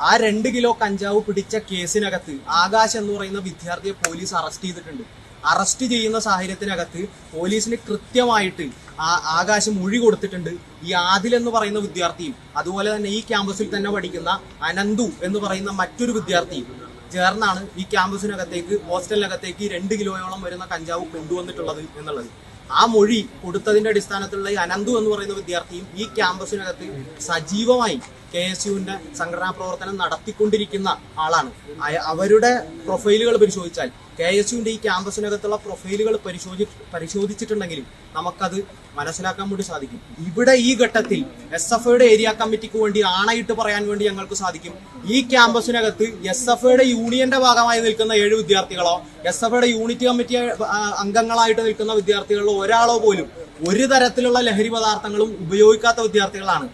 ആ രണ്ട് കിലോ കഞ്ചാവ് പിടിച്ച കേസിനകത്ത് ആകാശ് എന്ന് പറയുന്ന വിദ്യാർത്ഥിയെ പോലീസ് അറസ്റ്റ് ചെയ്തിട്ടുണ്ട്. അറസ്റ്റ് ചെയ്യുന്ന സാഹചര്യത്തിനകത്ത് പോലീസിന് കൃത്യമായിട്ട് ആ ആകാശം മൊഴി കൊടുത്തിട്ടുണ്ട്. ഈ ആദിൽ എന്ന് പറയുന്ന വിദ്യാർത്ഥിയും അതുപോലെ തന്നെ ഈ ക്യാമ്പസിൽ തന്നെ പഠിക്കുന്ന അനന്തു എന്ന് പറയുന്ന മറ്റൊരു വിദ്യാർത്ഥിയും ചേർന്നാണ് ഈ ക്യാമ്പസിനകത്തേക്ക് ഹോസ്റ്റലിനകത്തേക്ക് രണ്ട് കിലോയോളം വരുന്ന കഞ്ചാവ് കൊണ്ടുവന്നിട്ടുള്ളത് എന്നുള്ളത്. ആ മൊഴി കൊടുത്തതിന്റെ അടിസ്ഥാനത്തിലുള്ള ഈ അനന്തു എന്ന് പറയുന്ന വിദ്യാർത്ഥിയും ഈ ക്യാമ്പസിനകത്ത് സജീവമായി കെ എസ് യുവിന്റെ സംഘടനാ പ്രവർത്തനം നടത്തിക്കൊണ്ടിരിക്കുന്ന ആളാണ്. അവരുടെ പ്രൊഫൈലുകൾ പരിശോധിച്ചാൽ കെ എസ് യുവിന്റെ ഈ ക്യാമ്പസിനകത്തുള്ള പ്രൊഫൈലുകൾ പരിശോധി പരിശോധിച്ചിട്ടുണ്ടെങ്കിലും നമുക്കത് മനസ്സിലാക്കാൻ വേണ്ടി സാധിക്കും. ഇവിടെ ഈ ഘട്ടത്തിൽ എസ് എഫ് ഐയുടെ ഏരിയ കമ്മിറ്റിക്ക് വേണ്ടി ആണയിട്ട് പറയാൻ വേണ്ടി ഞങ്ങൾക്ക് സാധിക്കും. ഈ ക്യാമ്പസിനകത്ത് എസ് എഫ് ഐയുടെ യൂണിയന്റെ ഭാഗമായി നിൽക്കുന്ന ഏഴ് വിദ്യാർത്ഥികളോ എസ് എഫ് ഐയുടെ യൂണിറ്റ് കമ്മിറ്റി അംഗങ്ങളായിട്ട് നിൽക്കുന്ന വിദ്യാർത്ഥികളിലോ ഒരാളോ പോലും ഒരു തരത്തിലുള്ള ലഹരി പദാർത്ഥങ്ങളും ഉപയോഗിക്കാത്ത വിദ്യാർത്ഥികളാണ്.